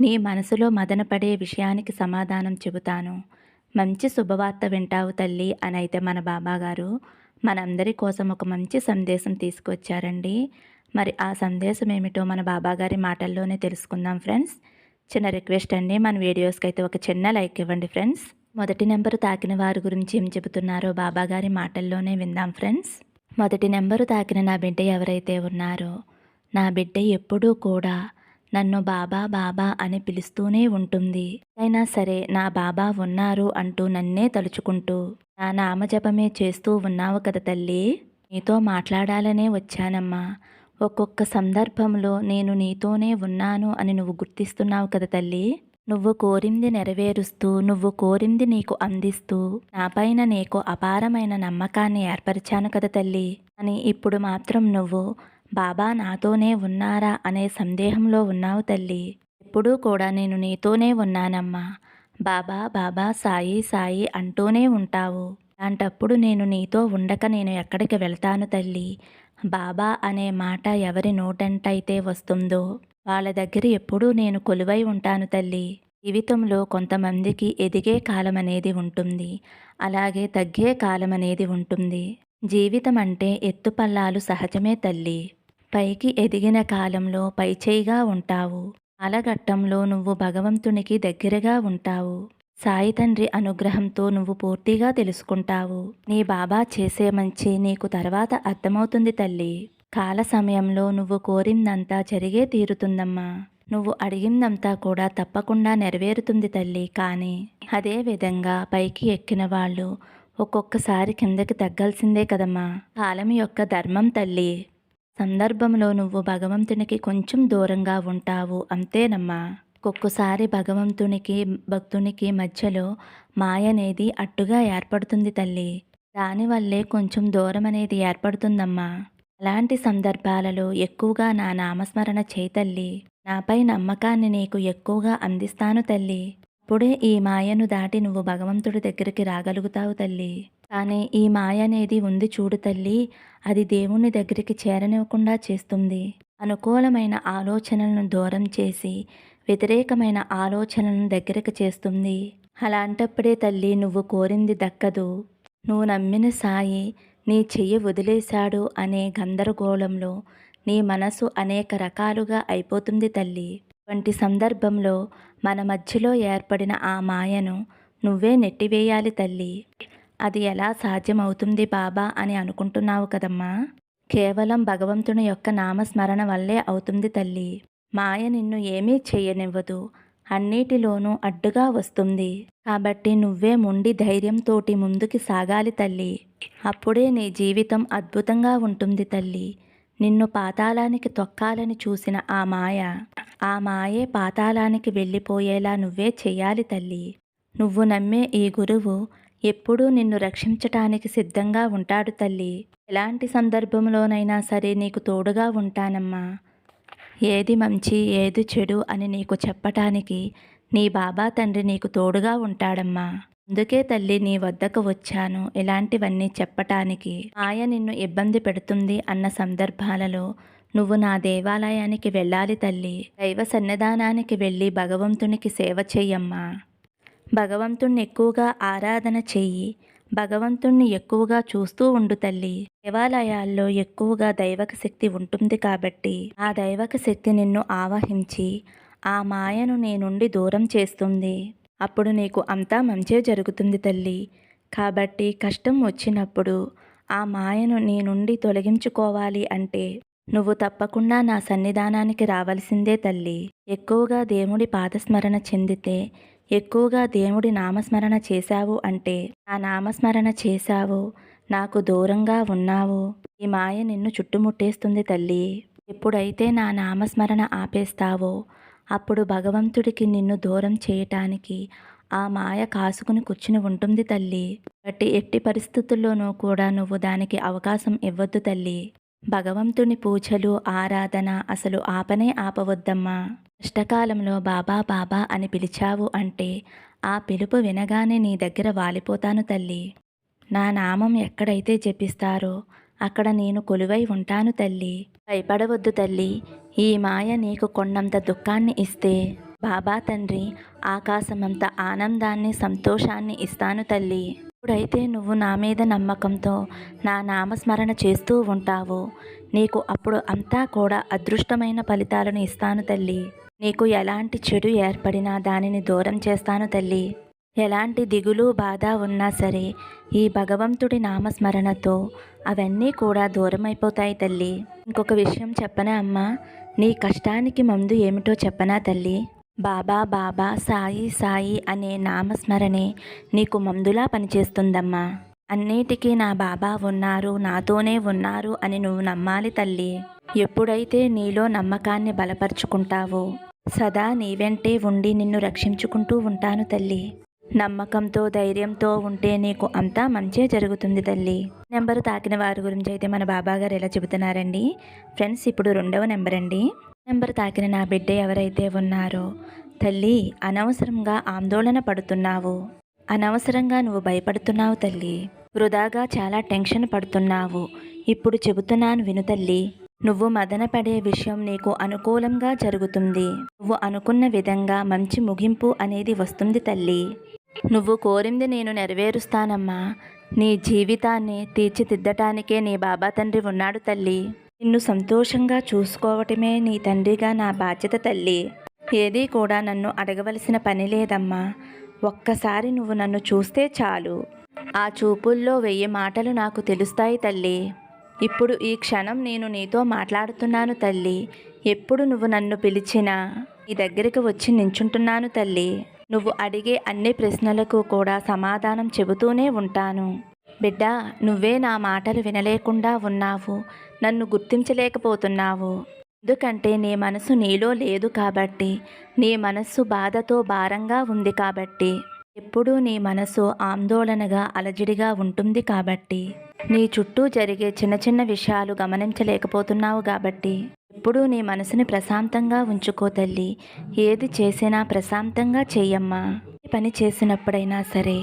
నీ మనసులో మదనపడే విషయానికి సమాధానం చెబుతాను. మంచి శుభవార్త వింటావు తల్లి అని అయితే మన బాబాగారు. మనందరి కోసం ఒక మంచి సందేశం తీసుకొచ్చారండి. మరి ఆ సందేశం ఏమిటో మన బాబాగారి మాటల్లోనే తెలుసుకుందాం ఫ్రెండ్స్. చిన్న రిక్వెస్ట్ అండి మన వీడియోస్కి అయితే ఒక చిన్న లైక్ ఇవ్వండి ఫ్రెండ్స్. మొదటి నెంబరు తాకిన వారి గురించి ఏం చెబుతున్నారో బాబాగారి మాటల్లోనే విందాం ఫ్రెండ్స్. మొదటి నెంబరు తాకిన నా బిడ్డ ఎవరైతే ఉన్నారో నా బిడ్డ ఎప్పుడూ కూడా నన్ను బాబా బాబా అని పిలుస్తూనే ఉంటుంది. అయినా సరే నా బాబా ఉన్నారు అంటూ నన్నే తలుచుకుంటూ నా నామజపమే చేస్తూ ఉన్నావు కదా తల్లి నీతో మాట్లాడాలనే వచ్చానమ్మా. ఒక్కొక్క సందర్భంలో నేను నీతోనే ఉన్నాను అని నువ్వు గుర్తిస్తున్నావు కదా తల్లి. నువ్వు కోరింది నెరవేరుస్తూ నువ్వు కోరింది నీకు అందిస్తూ నాపైన నీకు అపారమైన నమ్మకాన్ని ఏర్పరిచాను కదా తల్లి. అని ఇప్పుడు మాత్రం నువ్వు బాబా నాతోనే ఉన్నారా అనే సందేహంలో ఉన్నావు తల్లి. ఎప్పుడూ కూడా నేను నీతోనే ఉన్నానమ్మా. బాబా బాబా సాయి సాయి అంటూనే ఉంటావు. అలాంటప్పుడు నేను నీతో ఉండక నేను ఎక్కడికి వెళ్తాను తల్లి? బాబా అనే మాట ఎవరి నోటంటైతే వస్తుందో వాళ్ళ దగ్గర ఎప్పుడూ నేను కొలువై ఉంటాను తల్లి. జీవితంలో కొంతమందికి ఎదిగే కాలం అనేది ఉంటుంది. అలాగే తగ్గే కాలం అనేది ఉంటుంది. జీవితం అంటే ఎత్తుపల్లాలు సహజమే తల్లి. పైకి ఎదిగిన కాలంలో పైచేయిగా ఉంటావు. కాలఘట్టంలో నువ్వు భగవంతునికి దగ్గరగా ఉంటావు. సాయి తండ్రి అనుగ్రహంతో నువ్వు పూర్తిగా తెలుసుకుంటావు. నీ బాబా చేసే మంచి నీకు తర్వాత అర్థమవుతుంది తల్లి. కాల సమయంలో నువ్వు కోరిందంతా జరిగే తీరుతుందమ్మా. నువ్వు అడిగిందంతా కూడా తప్పకుండా నెరవేరుతుంది తల్లి. కానీ అదే విధంగా పైకి ఎక్కిన వాళ్ళు ఒక్కొక్కసారి కిందకి తగ్గాల్సిందే కదమ్మా. కాలం యొక్క ధర్మం తల్లి. సందర్భంలో నువ్వు భగవంతునికి కొంచెం దూరంగా ఉంటావు అంతేనమ్మా. ఒక్కొక్కసారి భగవంతునికి భక్తునికి మధ్యలో మాయ అనేది అట్టుగా ఏర్పడుతుంది తల్లి. దానివల్లే కొంచెం దూరం అనేది ఏర్పడుతుందమ్మా. అలాంటి సందర్భాలలో ఎక్కువగా నా నామస్మరణ చేయి తల్లి. నాపై నమ్మకాన్ని నీకు ఎక్కువగా అందిస్తాను తల్లి. అప్పుడే ఈ మాయను దాటి నువ్వు భగవంతుడి దగ్గరికి రాగలుగుతావు తల్లి. కానీ ఈ మాయ అనేది ఉంది చూడు తల్లి అది దేవుని దగ్గరికి చేరనివ్వకుండా చేస్తుంది. అనుకూలమైన ఆలోచనలను దూరం చేసి వ్యతిరేకమైన ఆలోచనలను దగ్గరకు చేస్తుంది. అలాంటప్పుడే తల్లి నువ్వు కోరింది దక్కదు. నువ్వు నమ్మిన సాయి నీ చెయ్యి వదిలేశాడు అనే గందరగోళంలో నీ మనసు అనేక రకాలుగా అయిపోతుంది తల్లి. వంటి సందర్భంలో మన మధ్యలో ఏర్పడిన ఆ మాయను నువ్వే నెట్టివేయాలి తల్లి. అది ఎలా సాధ్యమవుతుంది బాబా అని అనుకుంటున్నావు కదమ్మా? కేవలం భగవంతుని యొక్క నామస్మరణ వల్లే అవుతుంది తల్లి. మాయ నిన్ను ఏమీ చేయనివ్వదు. అన్నిటిలోనూ అడ్డుగా వస్తుంది. కాబట్టి నువ్వే ముండి ధైర్యంతోటి ముందుకి సాగాలి తల్లి. అప్పుడే నీ జీవితం అద్భుతంగా ఉంటుంది తల్లి. నిన్ను పాతాళానికి తొక్కాలని చూసిన ఆ మాయ ఆ మాయే పాతాళానికి వెళ్ళిపోయేలా నువ్వే చెయ్యాలి తల్లి. నువ్వు నమ్మే ఈ గురువు ఎప్పుడూ నిన్ను రక్షించటానికి సిద్ధంగా ఉంటాడు తల్లి. ఎలాంటి సందర్భంలోనైనా సరే నీకు తోడుగా ఉంటానమ్మా. ఏది మంచి ఏది చెడు అని నీకు చెప్పటానికి నీ బాబా తండ్రి నీకు తోడుగా ఉంటాడమ్మా. అందుకే తల్లి నీ వద్దకు వచ్చాను. ఇలాంటివన్నీ చెప్పటానికి ఆయ నిన్ను ఇబ్బంది పెడుతుంది అన్న సందర్భాలలో నువ్వు నా దేవాలయానికి వెళ్ళాలి తల్లి. దైవ సన్నిధానానికి వెళ్ళి భగవంతునికి సేవ చెయ్యమ్మా. భగవంతుణ్ణి ఎక్కువగా ఆరాధన చెయ్యి. భగవంతుణ్ణి ఎక్కువగా చూస్తూ ఉండు తల్లి. దేవాలయాల్లో ఎక్కువగా దైవక శక్తి ఉంటుంది కాబట్టి ఆ దైవక శక్తి నిన్ను ఆవహించి ఆ మాయను నీ నుండి దూరం చేస్తుంది. అప్పుడు నీకు అంతా మంచే జరుగుతుంది తల్లి. కాబట్టి కష్టం వచ్చినప్పుడు ఆ మాయను నీ నుండి తొలగించుకోవాలి అంటే నువ్వు తప్పకుండా నా సన్నిధానానికి రావలసిందే తల్లి. ఎక్కువగా దేవుడి పాదస్మరణ చెందితే ఎక్కువగా దేవుడి నామస్మరణ చేశావు అంటే ఆ నామస్మరణ చేశావు. నాకు దూరంగా ఉన్నావు. ఈ మాయ నిన్ను చుట్టుముట్టేస్తుంది తల్లి. ఎప్పుడైతే నా నామస్మరణ ఆపేస్తావో అప్పుడు భగవంతుడికి నిన్ను దూరం చేయటానికి ఆ మాయ కాసుకుని కూర్చుని ఉంటుంది తల్లి. బట్టి ఎట్టి పరిస్థితుల్లోనూ కూడా నువ్వు దానికి అవకాశం ఇవ్వద్దు తల్లి. భగవంతుని పూజలు ఆరాధన అసలు ఆపనే ఆపవద్దమ్మా. కష్టకాలంలో బాబా బాబా అని పిలిచావు అంటే ఆ పిలుపు వినగానే నీ దగ్గర వాలిపోతాను తల్లి. నా నామం ఎక్కడైతే జపిస్తారో అక్కడ నేను కొలువై ఉంటాను తల్లి. భయపడవద్దు తల్లి. ఈ మాయ నీకు కొన్నంత దుఃఖాన్ని ఇస్తే బాబా తండ్రి ఆకాశమంత ఆనందాన్ని సంతోషాన్ని ఇస్తాను తల్లి. ఇప్పుడైతే నువ్వు నా మీద నమ్మకంతో నా నామస్మరణ చేస్తూ ఉంటావు. నీకు అప్పుడు అంతా కూడా అదృష్టమైన ఫలితాలను ఇస్తాను తల్లి. నీకు ఎలాంటి చెడు ఏర్పడినా దానిని దూరం చేస్తాను తల్లి. ఎలాంటి దిగులు బాధ ఉన్నా సరే ఈ భగవంతుడి నామస్మరణతో అవన్నీ కూడా దూరమైపోతాయి తల్లి. ఇంకొక విషయం చెప్పనా అమ్మా? నీ కష్టానికి మందు ఏమిటో చెప్పనా తల్లి? బాబా బాబా సాయి సాయి అనే నామస్మరణే నీకు మందులా పనిచేస్తుందమ్మా. అన్నిటికీ నా బాబా ఉన్నారు నాతోనే ఉన్నారు అని నువ్వు నమ్మాలి తల్లి. ఎప్పుడైతే నీలో నమ్మకాన్ని బలపరుచుకుంటావో సదా నీ వెంటే ఉండి నిన్ను రక్షించుకుంటూ ఉంటాను తల్లి. నమ్మకంతో ధైర్యంతో ఉంటే నీకు అంతా మంచే జరుగుతుంది తల్లి. నెంబరు తాకిన వారి గురించి అయితే మన బాబా గారు ఎలా చెబుతున్నారండి? ఫ్రెండ్స్ ఇప్పుడు రెండవ నెంబర్ అండి నెంబర్ తాకిన నా బిడ్డ ఎవరైతే ఉన్నారో తల్లి అనవసరంగా ఆందోళన పడుతున్నావు. అనవసరంగా నువ్వు భయపడుతున్నావు తల్లి. వృధాగా చాలా టెన్షన్ పడుతున్నావు. ఇప్పుడు చెబుతున్నాను విను తల్లి. నువ్వు మదన పడే విషయం నీకు అనుకూలంగా జరుగుతుంది. నువ్వు అనుకున్న విధంగా మంచి ముగింపు అనేది వస్తుంది తల్లి. నువ్వు కోరింది నేను నెరవేరుస్తానమ్మా. నీ జీవితాన్ని తీర్చిదిద్దటానికే నీ బాబా తండ్రి ఉన్నాడు తల్లి. నిన్ను సంతోషంగా చూసుకోవటమే నీ తండ్రిగా నా బాధ్యత తల్లి. ఏదీ కూడా నన్ను అడగవలసిన పని లేదమ్మా. ఒక్కసారి నువ్వు నన్ను చూస్తే చాలు. ఆ చూపుల్లో వెయ్యి మాటలు నాకు తెలుస్తాయి తల్లి. ఇప్పుడు ఈ క్షణం నేను నీతో మాట్లాడుతున్నాను తల్లి. ఎప్పుడు నువ్వు నన్ను పిలిచినా నీ దగ్గరికి వచ్చి నించుంటున్నాను తల్లి. నువ్వు అడిగే అన్ని ప్రశ్నలకు కూడా సమాధానం చెబుతూనే ఉంటాను. బిడ్డ నువ్వే నా మాటలు వినలేకుండా ఉన్నావు. నన్ను గుర్తించలేకపోతున్నావు. ఎందుకంటే నీ మనసు నీలో లేదు కాబట్టి నీ మనస్సు బాధతో భారంగా ఉంది కాబట్టి. ఎప్పుడూ నీ మనసు ఆందోళనగా అలజడిగా ఉంటుంది కాబట్టి. నీ చుట్టూ జరిగే చిన్న చిన్న విషయాలు గమనించలేకపోతున్నావు కాబట్టి ఎప్పుడూ నీ మనసుని ప్రశాంతంగా ఉంచుకో తల్లి. ఏది చేసినా ప్రశాంతంగా చెయ్యమ్మా. పని చేసినప్పుడైనా సరే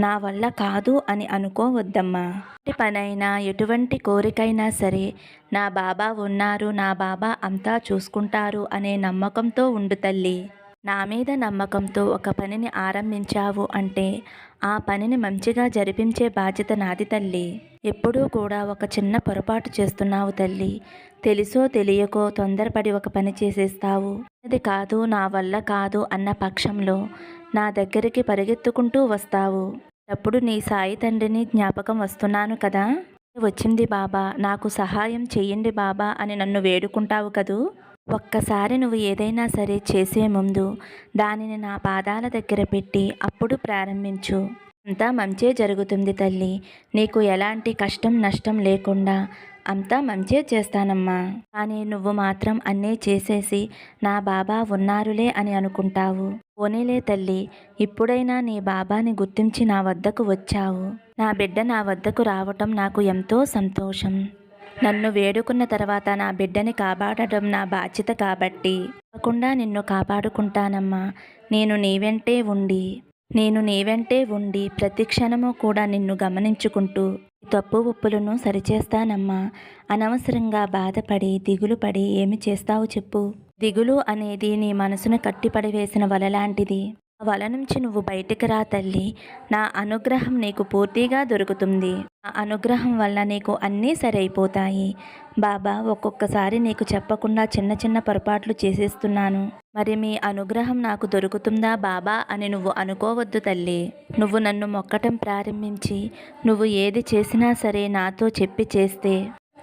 నా వల్ల కాదు అని అనుకోవద్దమ్మా. ఏ పనైనా ఎటువంటి కోరికైనా సరే నా బాబా ఉన్నారు నా బాబా అంతా చూసుకుంటారు అనే నమ్మకంతో ఉండు తల్లి. నా మీద నమ్మకంతో ఒక పనిని ఆరంభించావు అంటే ఆ పనిని మంచిగా జరిపించే బాధ్యత నాది తల్లి. ఎప్పుడూ కూడా ఒక చిన్న పొరపాటు చేస్తున్నావు తల్లి. తెలుసో తెలియకో తొందరపడి ఒక పని చేసేస్తావు. అది కాదు నా వల్ల కాదు అన్న పక్షంలో నా దగ్గరికి పరిగెత్తుకుంటూ వస్తావు. అప్పుడు నీ సాయి తండ్రిని జ్ఞాపకం వస్తున్నాను కదా? వచ్చింది బాబా. నాకు సహాయం చెయ్యండి బాబా అని నన్ను వేడుకుంటావు కదూ? ఒక్కసారి నువ్వు ఏదైనా సరే చేసే ముందు దానిని నా పాదాల దగ్గర పెట్టి అప్పుడు ప్రారంభించు. అంతా మంచే జరుగుతుంది తల్లి. నీకు ఎలాంటి కష్టం నష్టం లేకుండా అంతా మంచే చేస్తానమ్మా. కానీ నువ్వు మాత్రం అన్నీ చేసేసి నా బాబా ఉన్నారులే అని అనుకుంటావు. పోనీలే తల్లి ఇప్పుడైనా నీ బాబాని గుర్తించి నా వద్దకు వచ్చావు. నా బిడ్డ నా వద్దకు రావటం నాకు ఎంతో సంతోషం. నన్ను వేడుకున్న తర్వాత నా బిడ్డని కాపాడటం నా బాధ్యత కాబట్టి. తప్పకుండా నిన్ను కాపాడుకుంటానమ్మా. నేను నీ వెంటే ఉండి నేను నీ వెంటే ఉండి ప్రతి క్షణము కూడా నిన్ను గమనించుకుంటూ తప్పు ఉప్పులను సరిచేస్తానమ్మా. అనవసరంగా బాధపడి దిగులు పడి ఏమి చేస్తావు చెప్పు. దిగులు అనేది నీ మనసును కట్టిపడివేసిన వల లాంటిది. వల నుంచి నువ్వు బయటికి రా తల్లి. నా అనుగ్రహం నీకు పూర్తిగా దొరుకుతుంది. ఆ అనుగ్రహం వల్ల నీకు అన్నీ సరైపోతాయి. బాబా ఒక్కొక్కసారి నీకు చెప్పకుండా చిన్న చిన్న పొరపాట్లు చేసేస్తున్నాను. మరి మీ అనుగ్రహం నాకు దొరుకుతుందా బాబా అని నువ్వు అనుకోవద్దు తల్లి. నువ్వు నన్ను మొక్కటం ప్రారంభించి నువ్వు ఏది చేసినా సరే నాతో చెప్పి చేస్తే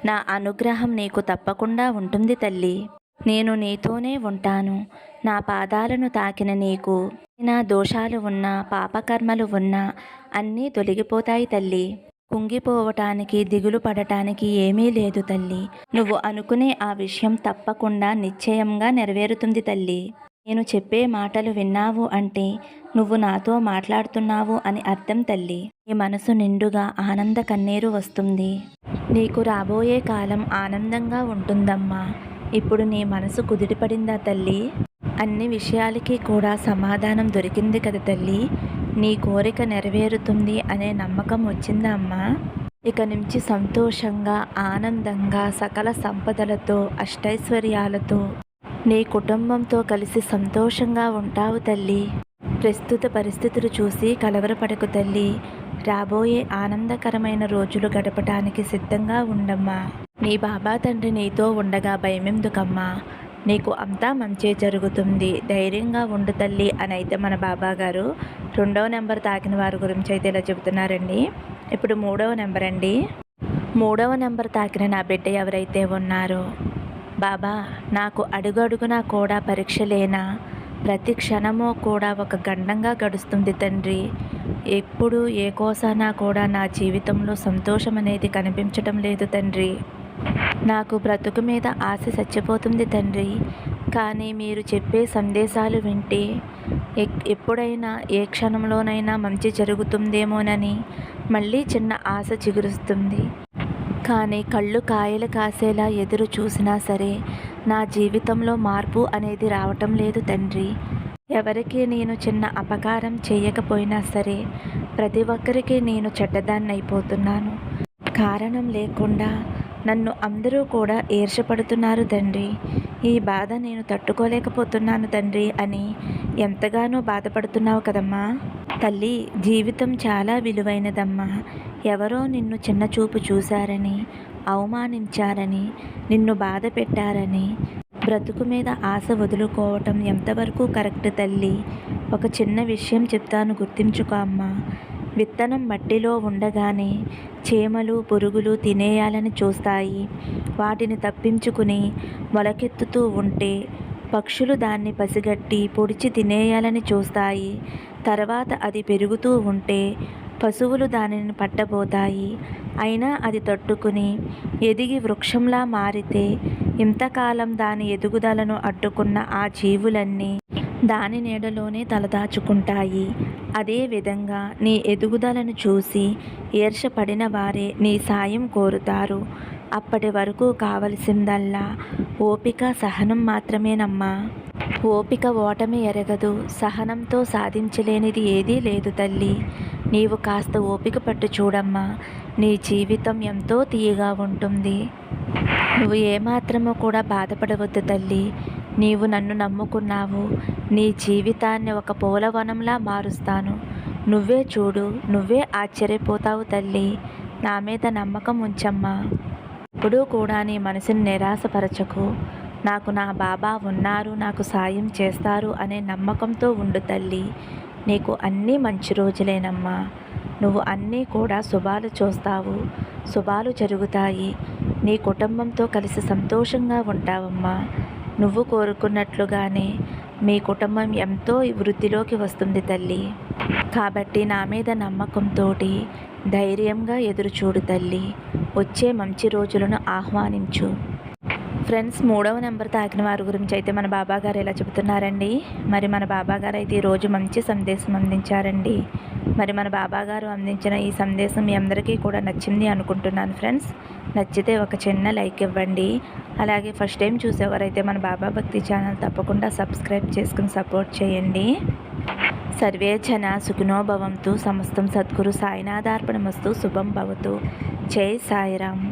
నా అనుగ్రహం నీకు తప్పకుండా ఉంటుంది తల్లి. నేను నీతోనే ఉంటాను. నా పాదాలను తాకిన నీకు నా దోషాలు ఉన్నా పాపకర్మలు ఉన్నా అన్నీ తొలగిపోతాయి తల్లి. కుంగిపోవటానికి దిగులు పడటానికి ఏమీ లేదు తల్లి. నువ్వు అనుకునే ఆ విషయం తప్పకుండా నిశ్చయంగా నెరవేరుతుంది తల్లి. నేను చెప్పే మాటలు విన్నావు అంటే నువ్వు నాతో మాట్లాడుతున్నావు అని అర్థం తల్లి. నీ మనసు నిండుగా ఆనంద కన్నీరు వస్తుంది. నీకు రాబోయే కాలం ఆనందంగా ఉంటుందమ్మా. ఇప్పుడు నీ మనసు కుదిటిపడిందా తల్లి? అన్ని విషయాలకి కూడా సమాధానం దొరికింది కదా తల్లి? నీ కోరిక నెరవేరుతుంది అనే నమ్మకం వచ్చిందా అమ్మా? ఇక నుంచి సంతోషంగా ఆనందంగా సకల సంపదలతో అష్టైశ్వర్యాలతో నీ కుటుంబంతో కలిసి సంతోషంగా ఉంటావు తల్లి. ప్రస్తుత పరిస్థితులు చూసి కలవరపడకు తల్లి. రాబోయే ఆనందకరమైన రోజులు గడపటానికి సిద్ధంగా ఉండమ్మా. నీ బాబా తండ్రి నీతో ఉండగా భయమెందుకమ్మా? నీకు అంతా మంచే జరుగుతుంది. ధైర్యంగా ఉండు తల్లి అని అయితే మన బాబా గారు రెండవ నెంబర్ తాకిన వారి గురించి అయితే ఇలా చెబుతున్నారండి. ఇప్పుడు మూడవ నెంబర్ అండి. మూడవ నెంబర్ తాకిన నా బిడ్డ ఎవరైతే ఉన్నారో బాబా నాకు అడుగడుగునా కూడా పరీక్షలేనా ప్రతి క్షణము కూడా ఒక గండంగా గడుస్తుంది తండ్రి. ఎప్పుడు ఏ కోసానా కూడా నా జీవితంలో సంతోషం అనేది కనిపించటం లేదు తండ్రి. నాకు బ్రతుకు మీద ఆశ చచ్చిపోతుంది తండ్రి. కానీ మీరు చెప్పే సందేశాలు వింటే ఎప్పుడైనా ఏ క్షణంలోనైనా మంచి జరుగుతుందేమోనని మళ్ళీ చిన్న ఆశ చిగురుస్తుంది. కానీ కళ్ళు కాయలు కాసేలా ఎదురు చూసినా సరే నా జీవితంలో మార్పు అనేది రావటం లేదు తండ్రి. ఎవరికి నేను చిన్న అపకారం చేయకపోయినా సరే ప్రతి ఒక్కరికి నేను చెడ్డదాన్ని అయిపోతున్నాను కారణం లేకుండా నన్ను అందరూ కూడా ఈర్షపడుతున్నారు తండ్రి. ఈ బాధ నేను తట్టుకోలేకపోతున్నాను తండ్రి అని ఎంతగానో బాధపడుతున్నావు కదమ్మా. తల్లి జీవితం చాలా విలువైనదమ్మా. ఎవరో నిన్ను చిన్న చూపు చూశారని అవమానించారని నిన్ను బాధ పెట్టారని బ్రతుకు మీద ఆశ వదులుకోవటం ఎంతవరకు కరెక్ట్ తల్లి? ఒక చిన్న విషయం చెప్తాను గుర్తించుకో అమ్మా. విత్తనం మట్టిలో ఉండగానే చీమలు పురుగులు తినేయాలని చూస్తాయి. వాటిని తప్పించుకుని మొలకెత్తుతూ ఉంటే పక్షులు దాన్ని పసిగట్టి పొడిచి తినేయాలని చూస్తాయి. తర్వాత అది పెరుగుతూ ఉంటే పశువులు దానిని పట్టబోతాయి. అయినా అది తట్టుకుని ఎదిగి వృక్షంలా మారితే ఇంతకాలం దాని ఎదుగుదలను అడ్డుకున్న ఆ జీవులన్నీ దాని నీడలోనే తలదాచుకుంటాయి. అదేవిధంగా నీ ఎదుగుదలను చూసి ఈర్షపడిన వారే నీ సాయం కోరుతారు. అప్పటి వరకు కావలసిందల్లా ఓపిక సహనం మాత్రమేనమ్మా. ఓపిక ఓటమి ఎరగదు సహనంతో సాధించలేనిది ఏదీ లేదు తల్లి. నీవు కాస్త ఓపిక పట్టు చూడమ్మా. నీ జీవితం ఎంతో తీయగా ఉంటుంది. నువ్వు ఏమాత్రమో కూడా బాధపడవద్దు తల్లి. నీవు నన్ను నమ్ముకున్నావు. నీ జీవితాన్ని ఒక పూలవనంలా మారుస్తాను. నువ్వే చూడు నువ్వే ఆశ్చర్యపోతావు తల్లి. నా మీద నమ్మకం ఉంచమ్మా. ఎప్పుడూ కూడా నీ మనసుని నిరాశపరచకు. నాకు నా బాబా ఉన్నారు నాకు సాయం చేస్తారు అనే నమ్మకంతో ఉండు తల్లి. నీకు అన్నీ మంచి రోజులేనమ్మా. నువ్వు అన్నీ కూడా శుభాలు చూస్తావు. శుభాలు జరుగుతాయి. నీ కుటుంబంతో కలిసి సంతోషంగా ఉంటావమ్మా. నువ్వు కోరుకున్నట్లుగానే మీ కుటుంబం ఎంతో వృద్ధిలోకి వస్తుంది తల్లి. కాబట్టి నా మీద నమ్మకంతో ధైర్యంగా ఎదురుచూడు తల్లి. వచ్చే మంచి రోజులను ఆహ్వానించు. ఫ్రెండ్స్ మూడవ నెంబర్ తాకిన వారి గురించి అయితే మన బాబా గారు ఎలా చెబుతున్నారండి? మరి మన బాబా గారు అయితే ఈరోజు మంచి సందేశం అందించారండి. మరి మన బాబా గారు అందించిన ఈ సందేశం మీ అందరికీ కూడా నచ్చింది అనుకుంటున్నాను ఫ్రెండ్స్. నచ్చితే ఒక చిన్న లైక్ ఇవ్వండి. అలాగే ఫస్ట్ టైం చూసేవారైతే మన బాబా భక్తి ఛానల్ తప్పకుండా సబ్స్క్రైబ్ చేసుకుని సపోర్ట్ చేయండి. సర్వేచన జన సమస్తం సద్గురు సాయినాథార్పణమస్తు శుభం భవతు. జై సాయిరామ్.